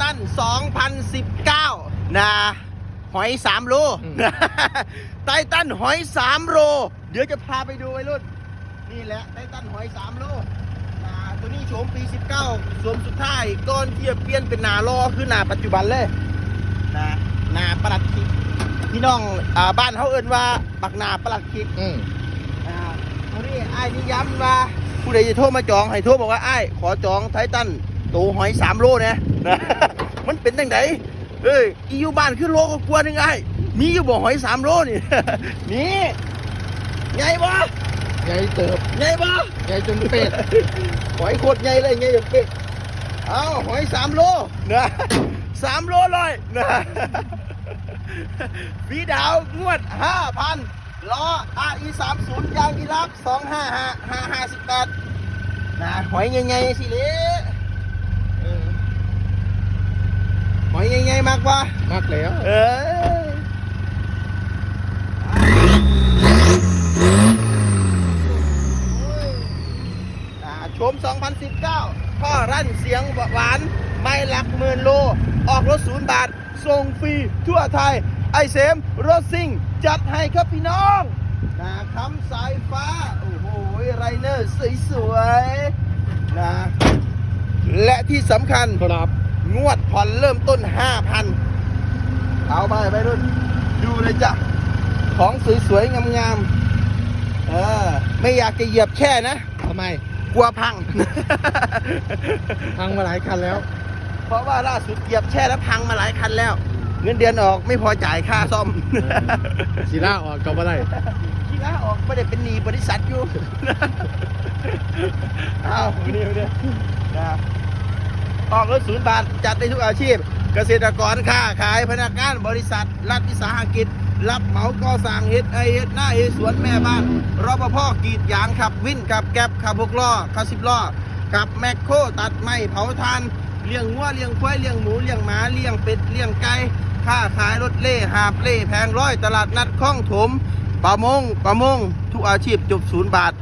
ตัน 2019 นะ หอย 3 โลอืมไททันหอย 3 โล เดี๋ยวจะพาไปดูไว้รุ่น นี่แหละไททันหอย 3 โลนะตัวนี้โฉมปี 19สวมสุดท้ายก่อนที่จะเปลี่ยนเป็นหนารอคือหนาปัจจุบันเลยนะหนาประหลัดคิกพี่น้องอ่าบ้านเขาเอิ้นว่าบักหนาประหลัดคิกอืมอ่าวันนี้ไอ้ายนี่ย้ำว่า ผู้ใดจะโทรมาจองให้โทรบอกว่าไอ้ายขอจองไททันตัวหอยสามโลเนี่ยนะ มันเป็นจังไดเอ้ยอีอยู่บ้านคือโลก็กลัวนึงไอ้ายมีอยู่บ่หอยสามโลนี่นี่ใหญ่บ่ใหญ่เติบใหญ่บ่ใหญ่จนเป็ดหอยโคตรใหญ่เลยใหญ่อย่างเป็ดเอาหอยสามโลนะสามโลเลยนะฟีดาวงวดห้าพัน ล้อ RE 3 0ยางอีรับสองห้าห้าห้าห้าสิบแปดนะหอยใหญ่ๆสิเละเออหอยใหญ่ๆมากกว่ามากแล้ว เอออ่าชม 2019พ่อรั่นเสียงหวาน ไม่หลักหมื่นโล ออกรถศูนย์บาท ส่งฟรีทั่วไทย ไอเสมรถซิ่ง จัดให้ครับพี่น้องนะคำสายฟ้า โอ้โหไรเนอร์สวยๆนะและที่สำคัญครับงวดผ่อนเริ่มต้น 5,000 เอาไปไปรุ่น ดูเลยจ้ะ ของสวยๆ งามๆ เออ ไม่อยากจะเหยียบแช่นะทำไม กลัวพัง พังมาหลายคันแล้ว เพราะว่าล่าสุดเหยียบแช่แล้วพังมาหลายคันแล้ว เงินเดือนออกไม่พอจ่ายค่าซ่อมสีหน้าออกก็ไม่ได้ขี้ล้าออกไม่ได้เป็นหนี้บริษัทอยู่ เอาวันนี้วันนี้นะออกรถศูนย์บาทจัดได้ทุกอาชีพ เกษตรกรค้าขายพนักงานบริษัท รัฐวิสาหกิจ รับเหมาก่อสร้างเฮ็ดไอเฮ็ดหน้าเฮ็ดสวนแม่บ้านรปภกรีดยางขับวินขับแก๊บขับหกล้อขับสิบล้อขับแมคโครตัดไม้เผาทานเลี้ยงวัวเลี้ยงควายเลี้ยงหมูเลี้ยงหมาเลี้ยงเป็ดเลี้ยงไก่ค้าขายรถเล่หาบเล่แพงร้อยตลาดนัดคลองถมประมงประมง ทุกอาชีพจบศูนย์บาท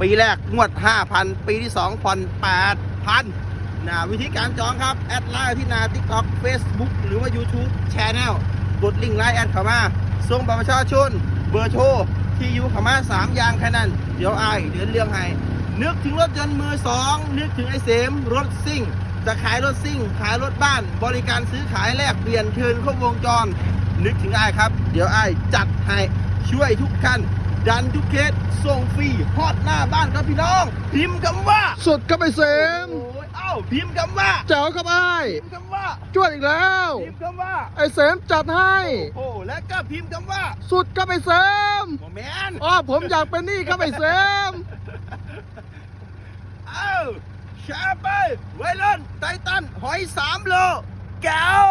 ปีแรกงวด 5,000 ปีที่2ผ่อน8,000นะวิธีการจองครับแอดไลน์ที่นา TikTok Facebook หรือว่า YouTube Channel กดลิงก์ไลน์แอดเข้ามาส่งบัตรประชาชน เบอร์โทรที่อยู่เข้ามา3อย่างแค่นั้น เดี๋ยวอายเดือนเรื่องให้นึกถึงรถยนต์มือสองนึกถึงไอเสมรถซิ่ง จะขายรถซิ่ง ขายรถบ้าน บริการซื้อขายแลกเปลี่ยนเทินครบวงจร นึกถึงไอ้ายครับ เดี๋ยวไอ้ายจัดให้ช่วยทุกคันดันทุกเคสส่งฟรีฮอดหน้าบ้านครับพี่น้อง พิมพ์คำว่าสุดก็ไปเสมโอ้ยเอ้าพิมพ์คำว่าแจ๋วครับไอ้ายพิมพ์คำว่าจวดอีกแล้วพิมพ์คำว่าไอ้เสมจัดให้โอ้และก็พิมพ์คำว่า สุดก็ไปเสมโมแมนอ๋อผมอยากเป็นหนี่ครับไอ้เสมเอ้า ชาไปไวรอนไททันหอยสามโลแก้ว